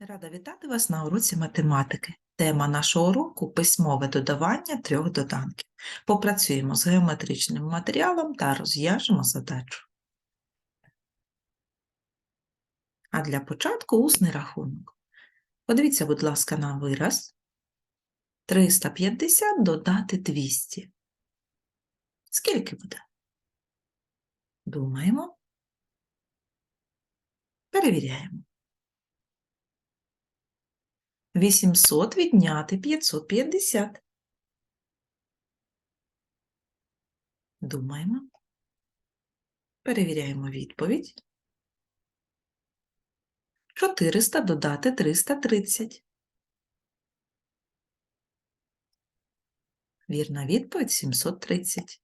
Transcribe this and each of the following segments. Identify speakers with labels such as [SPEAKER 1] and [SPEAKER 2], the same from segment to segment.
[SPEAKER 1] Рада вітати вас на уроці математики. Тема нашого уроку письмове додавання трьох доданків. Попрацюємо з геометричним матеріалом та розв'яжемо задачу. А для початку усний рахунок. Подивіться, будь ласка, на вираз. 350 додати 200. Скільки буде? Думаємо. Перевіряємо. 800 відняти 550. Думаємо. Перевіряємо відповідь. 400 додати 330. Вірна відповідь 730.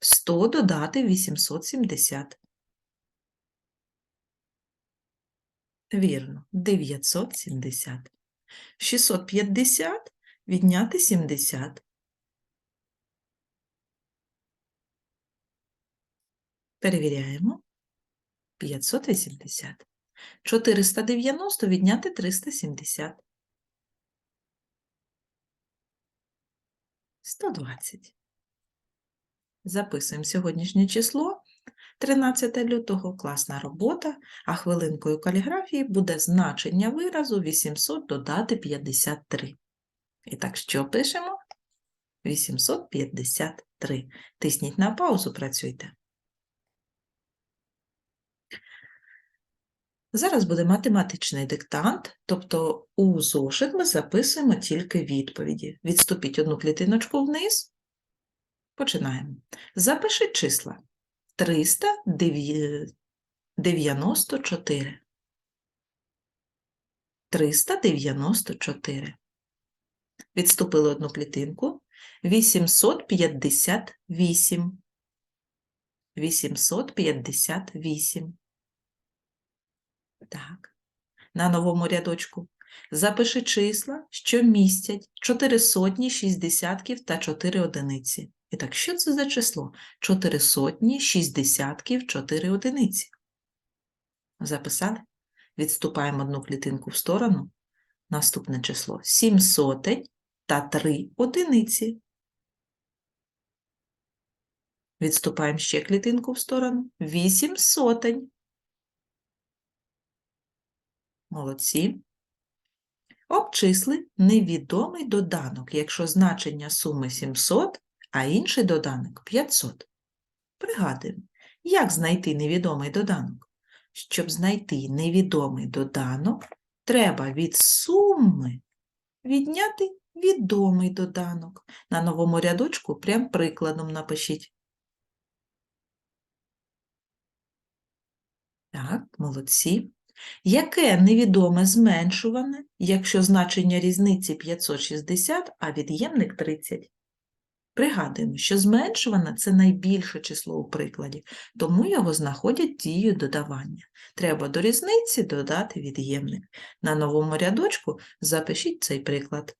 [SPEAKER 1] 100 додати 870. Вірно, 970. 650 відняти 70. Перевіряємо. 580. 490 відняти 370. 120. Записуємо сьогоднішнє число. 13 лютого класна робота, а хвилинкою каліграфії буде значення виразу 800 додати 53. І так, що пишемо? 853. Тисніть на паузу, працюйте. Зараз буде математичний диктант, тобто у зошит ми записуємо тільки відповіді. Відступіть одну клітиночку вниз. Починаємо. Запишіть числа. 394. 394. Відступили одну клітинку. 858. 858. Так. На новому рядочку. Запиши числа, що містять 4 сотні, 6 десятків та 4 одиниці. І так, що це за число? 4 сотні, 6 десятків, 4 одиниці. Записали? Відступаємо одну клітинку в сторону. Наступне число 7 сотень та 3 одиниці. Відступаємо ще клітинку в сторону. 8 сотень. Молодці. Обчисли невідомий доданок, якщо значення суми 700, а інший доданок 500. Пригадуємо, як знайти невідомий доданок? Щоб знайти невідомий доданок, треба від суми відняти відомий доданок. На новому рядочку прям прикладом напишіть. Так, молодці. Яке невідоме зменшуване, якщо значення різниці 560, а від'ємник 30? Пригадуємо, що зменшуване – це найбільше число у прикладі, тому його знаходять дією додавання. Треба до різниці додати від'ємник. На новому рядочку запишіть цей приклад.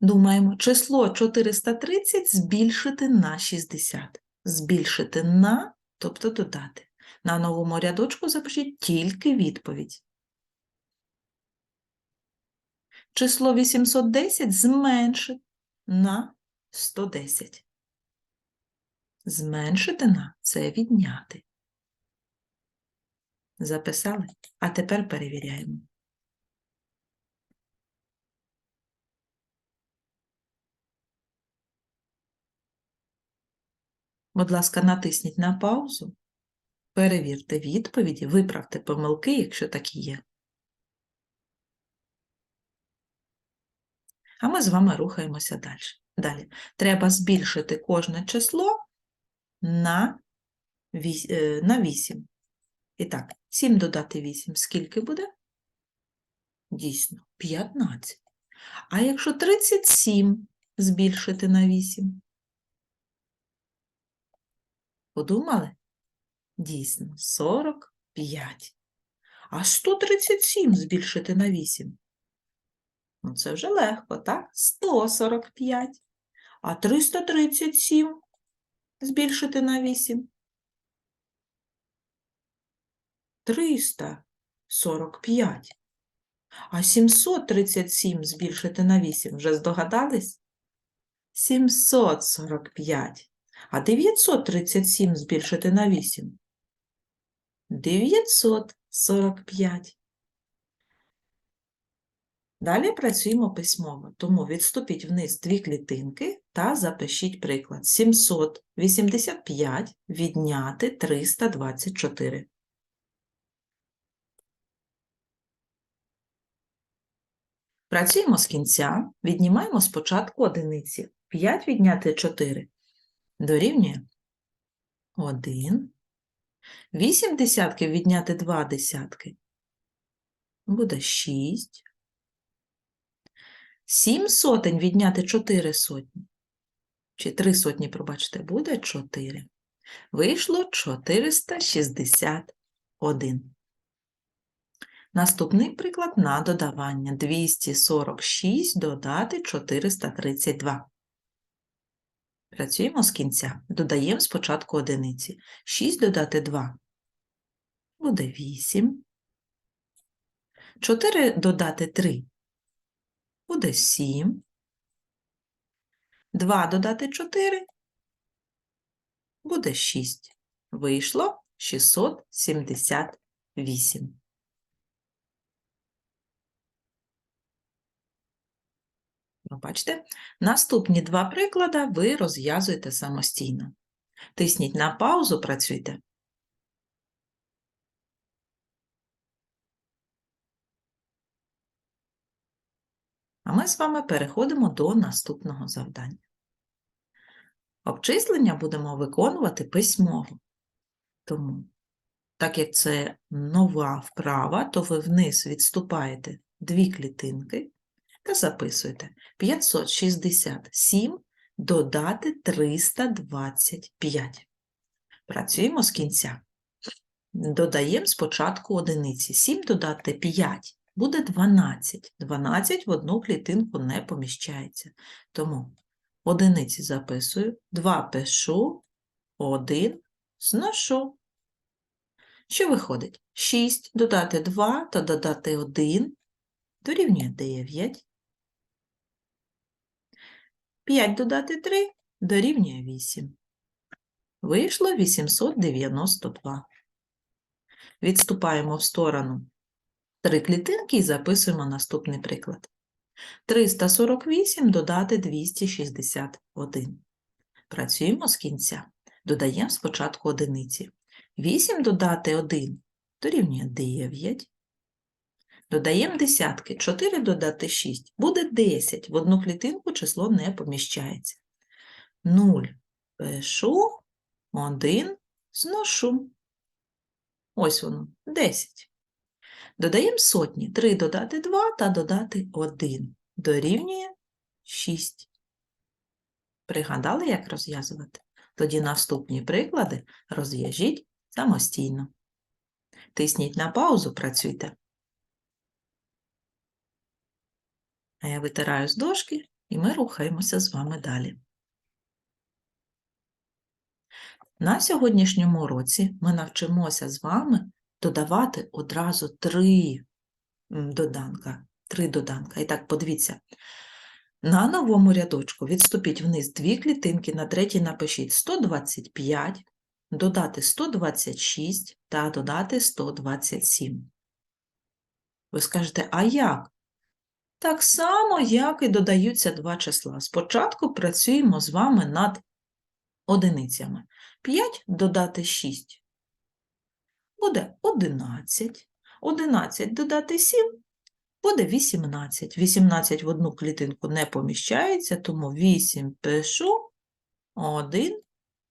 [SPEAKER 1] Думаємо, число 430 збільшити на 60 збільшити на, тобто додати. На новому рядочку запишіть тільки відповідь. Число 810 зменшити на 110. Зменшити на це відняти. Записали? А тепер перевіряємо. Будь ласка, натисніть на паузу, перевірте відповіді, виправте помилки, якщо такі є. А ми з вами рухаємося далі. Далі. Треба збільшити кожне число на 8. І так, 7 додати 8. Скільки буде? Дійсно, 15. А якщо 37 збільшити на 8? Подумали? Дійсно, 45. А 137 збільшити на 8? Ну, це вже легко, так? 145. А 337 збільшити на 8? 345. А 737 збільшити на 8 вже здогадались? 745. А 937 збільшити на 8? 945. Далі працюємо письмово, тому відступіть вниз дві клітинки та запишіть приклад. 785 відняти 324. Працюємо з кінця, віднімаємо спочатку одиниці. 5 відняти 4 дорівнює 1. 8 десятків відняти 2 десятки буде 6. 7 сотень відняти 4 сотні. Чи 3 сотні, пробачте, буде 4. Вийшло 461. Наступний приклад на додавання. 246 додати 432. Працюємо з кінця. Додаємо спочатку одиниці. 6 додати 2 буде 8. 4 додати 3 буде 7. 2 додати 4 буде 6. Вийшло 678. Ну, Бачите? Наступні два приклади ви розв'язуєте самостійно. Тисніть на паузу, працюйте. А ми з вами переходимо до наступного завдання. Обчислення будемо виконувати письмово. Тому, так як це нова вправа, то ви вниз відступаєте дві клітинки та записуєте 567 додати 325. Працюємо з кінця. Додаємо спочатку одиниці. 7 додати 5 буде 12. 12 в одну клітинку не поміщається. Тому одиниці записую, 2 пишу, 1 зношу. Що виходить? 6 додати 2 та додати 1 дорівнює 9. 5 додати 3 дорівнює 8. Вийшло 892. Відступаємо в сторону три клітинки і записуємо наступний приклад. 348 додати 261. Працюємо з кінця. Додаємо спочатку одиниці. 8 додати 1 дорівнює 9. Додаємо десятки. 4 додати 6 буде 10. В одну клітинку число не поміщається. 0 пишу, 1 зношу. Ось воно, 10. Додаємо сотні. 3 додати 2 та додати 1. Дорівнює 6. Пригадали, як розв'язувати? Тоді наступні приклади розв'яжіть самостійно. Тисніть на паузу, працюйте. А я витираю з дошки, і ми рухаємося з вами далі. На сьогоднішньому уроці ми навчимося з вами додавати одразу три доданка. Три доданка. І так, подивіться. На новому рядочку відступіть вниз дві клітинки, на третій напишіть 125, додати 126 та додати 127. Ви скажете, а як? Так само, як і додаються два числа. Спочатку працюємо з вами над одиницями. 5 додати 6 буде 11. 11 додати 7 буде 18. 18 в одну клітинку не поміщається, тому 8 пишу, 1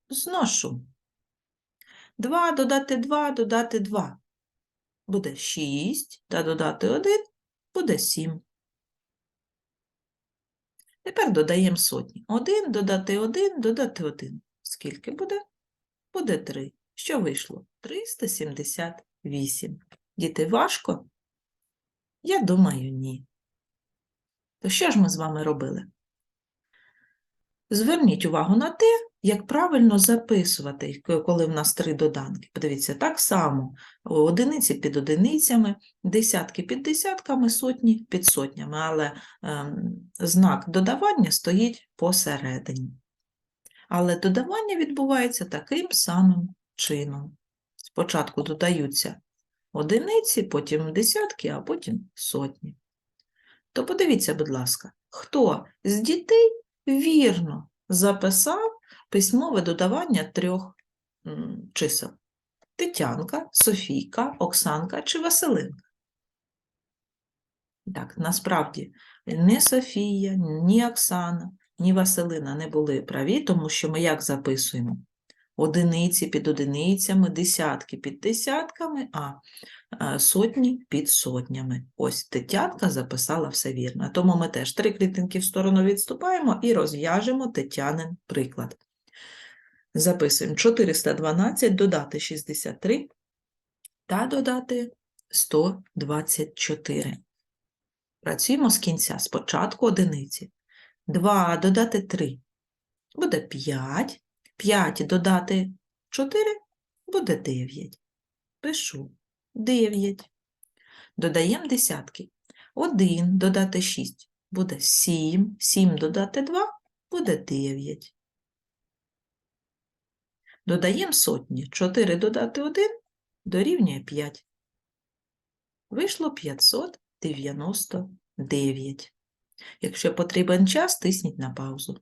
[SPEAKER 1] зношу. 2 додати 2 додати 2 буде 6, та додати 1 буде 7. Тепер додаємо сотні. 1 додати 1 додати 1. Скільки буде? Буде 3. Що вийшло? 378. Діти, важко? Я думаю, ні. То що ж ми з вами робили? Зверніть увагу на те, як правильно записувати, коли в нас три доданки. Подивіться, так само одиниці під одиницями, десятки під десятками, сотні під сотнями, але ем, знак додавання стоїть посередині. Але додавання відбувається таким самим чином. Спочатку додаються одиниці, потім десятки, а потім сотні. То подивіться, будь ласка, хто з дітей вірно записав письмове додавання трьох чисел? Тетянка, Софійка, Оксанка чи Василинка? Так, насправді, ні Софія, ні Оксана, ні Василина не були праві, тому що ми як записуємо? Одиниці під одиницями, десятки під десятками, а сотні під сотнями. Ось Тетянка записала все вірно. Тому ми теж три клітинки в сторону відступаємо і розв'яжемо Тетянин приклад. Записуємо 412, додати 63 та додати 124. Працюємо з кінця. Спочатку одиниці. 2 додати 3 буде 5. 5 додати 4 буде 9. Пишу 9. Додаємо десятки. 1 додати 6 буде 7. 7 додати 2 буде 9. Додаємо сотні. 4 додати 1 дорівнює 5. Вийшло 599. Якщо потрібен час, тисніть на паузу.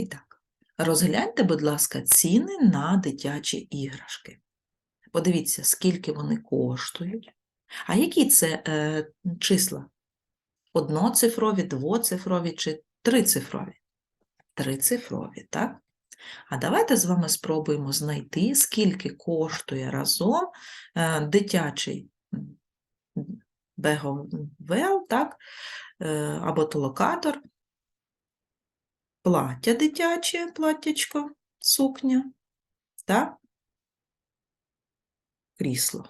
[SPEAKER 1] І так, розгляньте, будь ласка, ціни на дитячі іграшки. Подивіться, скільки вони коштують. А які це е, числа? Одноцифрові, двоцифрові чи трицифрові? Трицифрові, так? А давайте з вами спробуємо знайти, скільки коштує разом е, дитячий беговел, так? е, або толокатор, плаття дитяче, платтячко, сукня та крісло.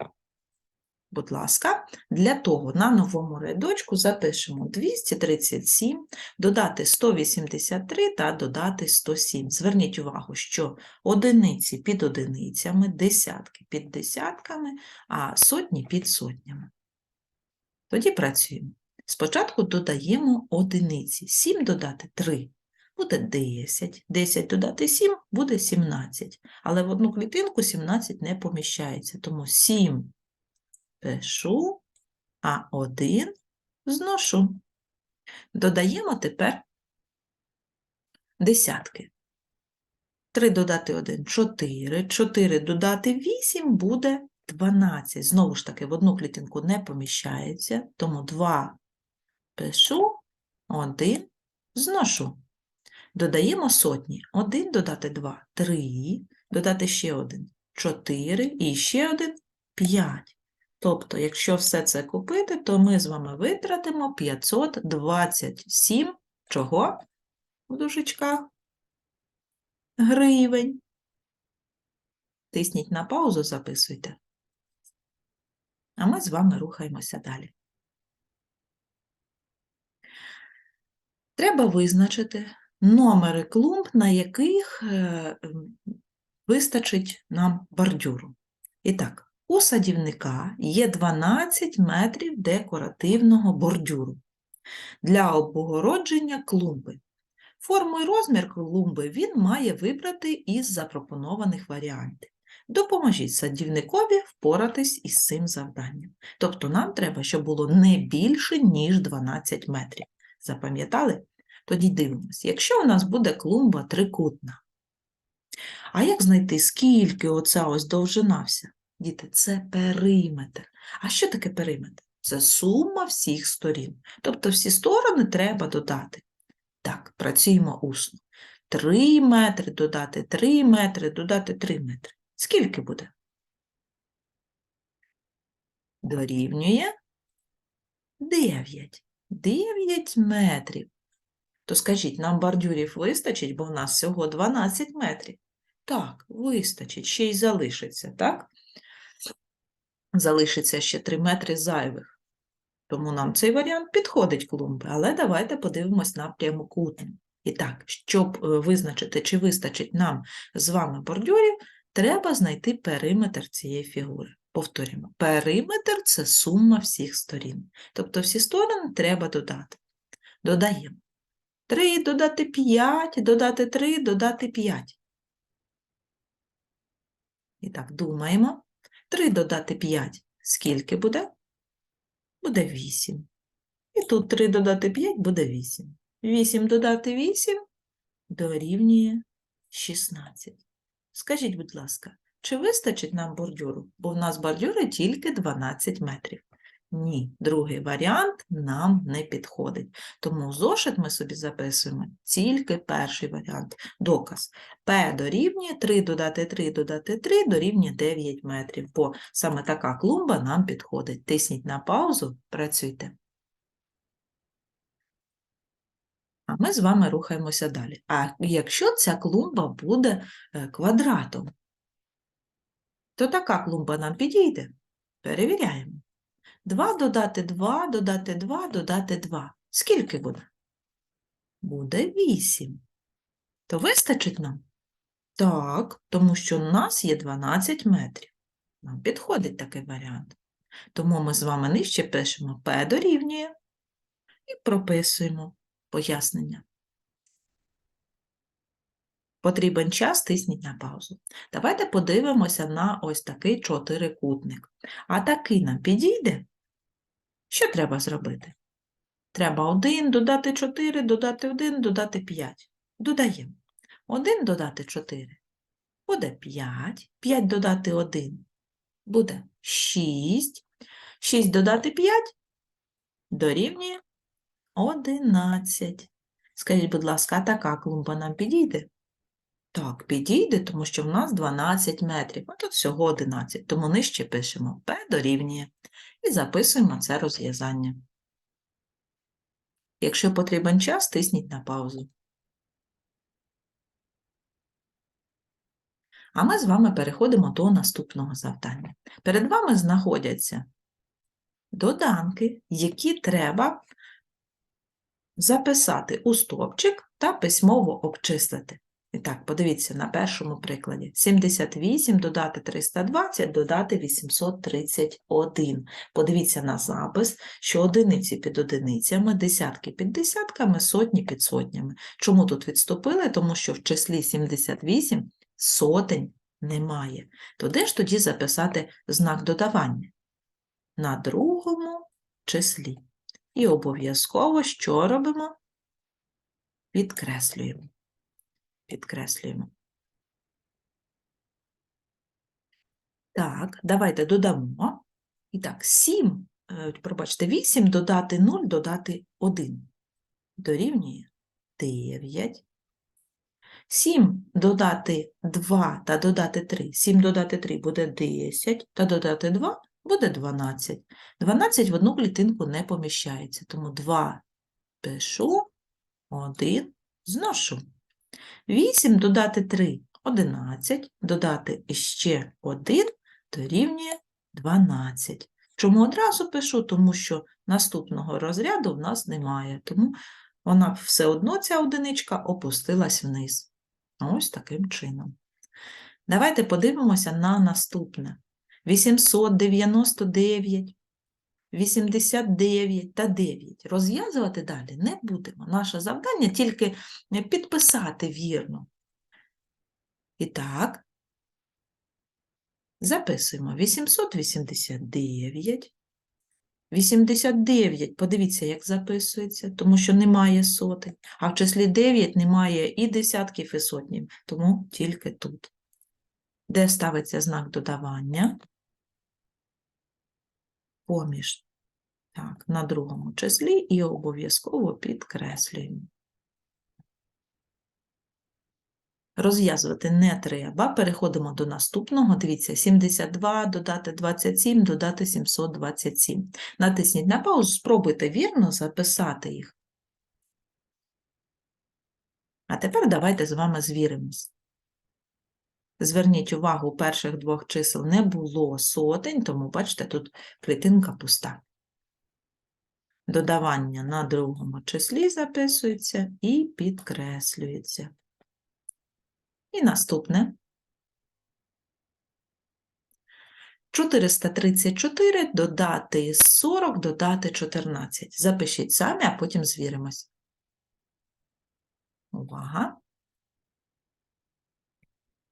[SPEAKER 1] Будь ласка, для того на новому рядочку запишемо 237, додати 183 та додати 107. Зверніть увагу, що одиниці під одиницями, десятки під десятками, а сотні під сотнями. Тоді працюємо. Спочатку додаємо одиниці. 7 додати 3 буде 10. 10 додати 7 буде 17. Але в одну клітинку 17 не поміщається, тому 7 пишу, а 1 зношу. Додаємо тепер десятки. 3 додати 1 – 4, 4 додати 8 буде 12. Знову ж таки, в одну клітинку не поміщається, тому 2 пишу, 1 зношу. Додаємо сотні. 1 додати 2 – 3, додати ще 1 – 4 і ще 1 – 5. Тобто, якщо все це купити, то ми з вами витратимо 527 чого в дужечках? Гривень. Тисніть на паузу, записуйте. А ми з вами рухаємося далі. Треба визначити номери клумб, на яких е, вистачить нам бордюру. І так, у садівника є 12 метрів декоративного бордюру для обгородження клумби. Форму і розмір клумби він має вибрати із запропонованих варіантів. Допоможіть садівникові впоратись із цим завданням. Тобто нам треба, щоб було не більше, ніж 12 метрів. Запам'ятали? Тоді дивимось. Якщо у нас буде клумба трикутна, а як знайти, скільки оця ось довжина вся? Діти, це периметр. А що таке периметр? Це сума всіх сторін. Тобто всі сторони треба додати. Так, працюємо усно. 3 метри додати 3 метри, додати 3 метри. Скільки буде? Дорівнює 9. 9 метрів. То скажіть, нам бордюрів вистачить, бо в нас всього 12 метрів. Так, вистачить, ще й залишиться, так? Залишиться ще 3 метри зайвих. Тому нам цей варіант підходить клумби, але давайте подивимось на прямокутник. І так, щоб е, визначити, чи вистачить нам з вами бордюрів, треба знайти периметр цієї фігури. Повторюємо, периметр це сума всіх сторін. Тобто всі сторони треба додати. Додаємо. 3 додати 5, додати 3, додати 5. І так, думаємо. 3 додати 5. Скільки буде? Буде 8. І тут 3 додати 5 буде 8. 8 додати 8 дорівнює 16. Скажіть, будь ласка, чи вистачить нам бордюру? Бо в нас бордюри тільки 12 метрів. Ні, другий варіант нам не підходить. Тому зошит ми собі записуємо тільки перший варіант. Доказ. P дорівнює 3 додати 3 додати 3 дорівнює 9 метрів. Бо саме така клумба нам підходить. Тисніть на паузу, працюйте. А ми з вами рухаємося далі. А якщо ця клумба буде е, квадратом, то така клумба нам підійде. Перевіряємо. 2 додати 2, додати 2, додати 2. Скільки буде? Буде 8. То вистачить нам? Так, тому що у нас є 12 метрів. Нам підходить такий варіант. Тому ми з вами нижче пишемо P дорівнює і прописуємо пояснення. Потрібен час, тисніть на паузу. Давайте подивимося на ось такий чотирикутник. А такий нам підійде? Що треба зробити? Треба 1 додати 4, додати 1, додати 5. Додаємо. 1 додати 4 буде 5. 5 додати 1 буде 6. 6 додати 5 дорівнює 11. Скажіть, будь ласка, така клумба нам підійде? Так, підійде, тому що в нас 12 метрів, а тут всього 11, тому нижче пишемо P дорівнює і записуємо це розв'язання. Якщо потрібен час, тисніть на паузу. А ми з вами переходимо до наступного завдання. Перед вами знаходяться доданки, які треба записати у стовпчик та письмово обчислити. І так, подивіться на першому прикладі. 78 додати 320, додати 831. Подивіться на запис, що одиниці під одиницями, десятки під десятками, сотні під сотнями. Чому тут відступили? Тому що в числі 78 сотень немає. То де ж тоді записати знак додавання? На другому числі. І обов'язково що робимо? Підкреслюємо підкреслюємо. Так, давайте додамо. І так, 7, е, пробачте, 8 додати 0, додати 1. Дорівнює 9. 7 додати 2 та додати 3. 7 додати 3 буде 10, та додати 2 буде 12. 12 в одну клітинку не поміщається, тому 2 пишу, 1 зношу. 8 додати 3 – 11, додати ще 1 дорівнює 12. Чому одразу пишу? Тому що наступного розряду в нас немає, тому вона все одно, ця одиничка, опустилась вниз. Ось таким чином. Давайте подивимося на наступне. 899 89 та 9. Розв'язувати далі не будемо. Наше завдання тільки підписати вірно. І так, записуємо 889. 89, подивіться, як записується, тому що немає сотень, а в числі 9 немає і десятків, і сотнів, тому тільки тут. Де ставиться знак додавання? Поміж так, на другому числі і обов'язково підкреслюємо. Розв'язувати не треба. Переходимо до наступного. Дивіться, 72, додати 27, додати 727. Натисніть на паузу, спробуйте вірно записати їх. А тепер давайте з вами звіримось. Зверніть увагу, перших двох чисел не було сотень, тому, бачите, тут клітинка пуста. Додавання на другому числі записується і підкреслюється. І наступне. 434 додати 40, додати 14. Запишіть самі, а потім звіримось. Увага.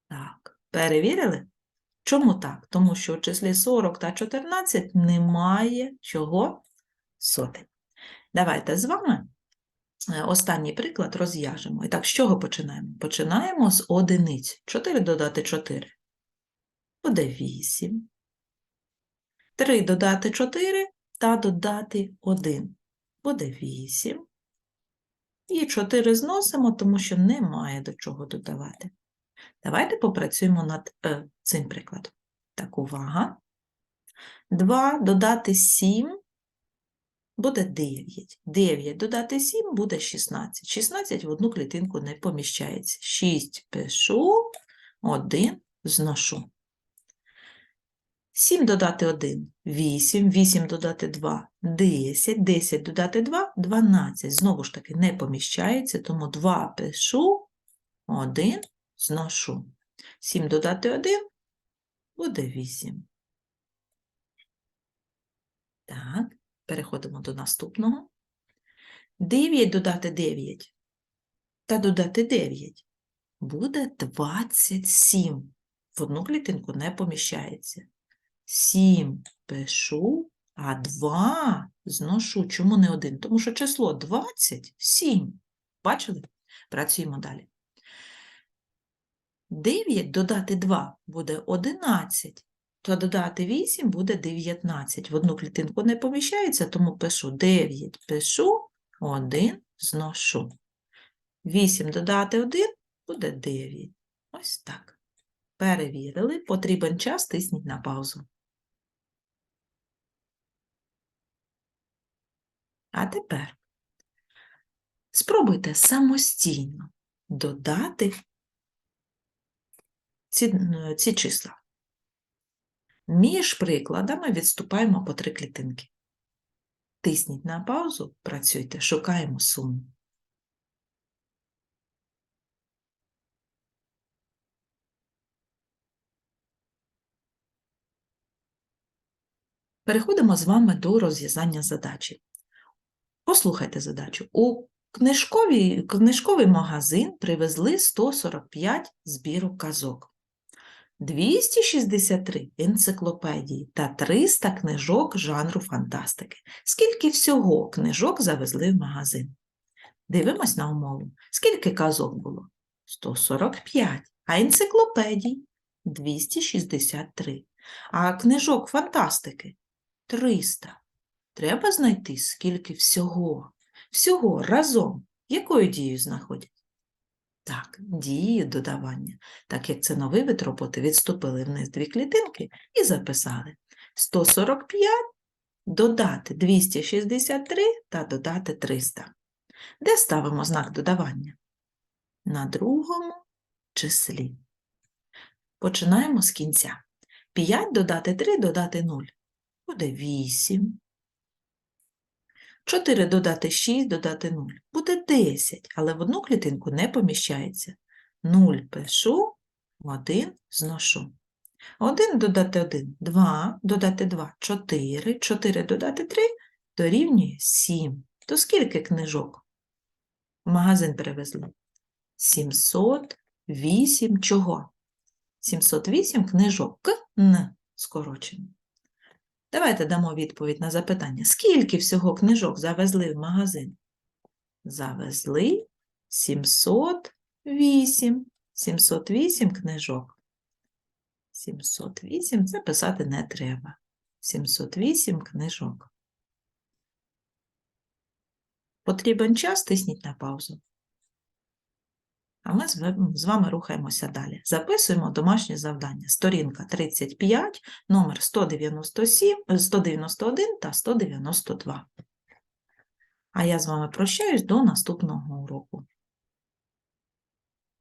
[SPEAKER 1] Так, перевірили? Чому так? Тому що у числі 40 та 14 немає чого сотень. Давайте з вами е, останній приклад розв'яжемо. І так, з чого починаємо? Починаємо з одиниць. 4 додати 4 буде 8. 3 додати 4 та додати 1 буде 8. І 4 зносимо, тому що немає до чого додавати. Давайте попрацюємо над е, цим прикладом. Так, увага. 2 додати 7 буде 9. 9 додати 7 буде 16. 16 в одну клітинку не поміщається. 6 пишу, 1 зношу. 7 додати 1 – 8, 8 додати 2 – 10, 10 додати 2 – 12. Знову ж таки, не поміщається, тому 2 пишу, 1 зношу. 7 додати 1 буде 8. Так, переходимо до наступного. 9 додати 9 та додати 9 буде 27. В одну клітинку не поміщається. 7 пишу, а 2 зношу. Чому не 1? Тому що число 27. Бачили? Працюємо далі. 9 додати 2 буде 11, то додати 8 буде 19. В одну клітинку не поміщається, тому пишу 9, пишу, 1 зношу. 8 додати 1 буде 9. Ось так. Перевірили. Потрібен час, тисніть на паузу. А тепер спробуйте самостійно додати ці, ці числа. Між прикладами відступаємо по три клітинки. Тисніть на паузу, працюйте, шукаємо суму. Переходимо з вами до розв'язання задачі. Послухайте задачу. У книжковий, книжковий магазин привезли 145 збірок казок, 263 енциклопедії та 300 книжок жанру фантастики. Скільки всього книжок завезли в магазин? Дивимось на умову. Скільки казок було? 145. А енциклопедій? 263. А книжок фантастики? 300. Треба знайти, скільки всього. Всього разом. Якою дією знаходять? Так, дією додавання. Так як це новий вид роботи, відступили вниз дві клітинки і записали 145 додати 263 та додати 300. Де ставимо знак додавання? На другому числі. Починаємо з кінця. 5 додати 3 додати 0 буде 8. 4 додати 6 додати 0 буде 10, але в одну клітинку не поміщається. 0 пишу, 1 зношу. 1 додати 1 – 2, додати 2 – 4, 4 додати 3 дорівнює 7. То скільки книжок в магазин привезли? 708 чого? 708 книжок. К, Н. Давайте дамо відповідь на запитання. Скільки всього книжок завезли в магазин? Завезли 708. 708 книжок. 708 це писати не треба. 708 книжок. Потрібен час, тисніть на паузу. А ми з вами рухаємося далі. Записуємо домашнє завдання. Сторінка 35, номер 197, е, 191 та 192. А я з вами прощаюсь до наступного уроку.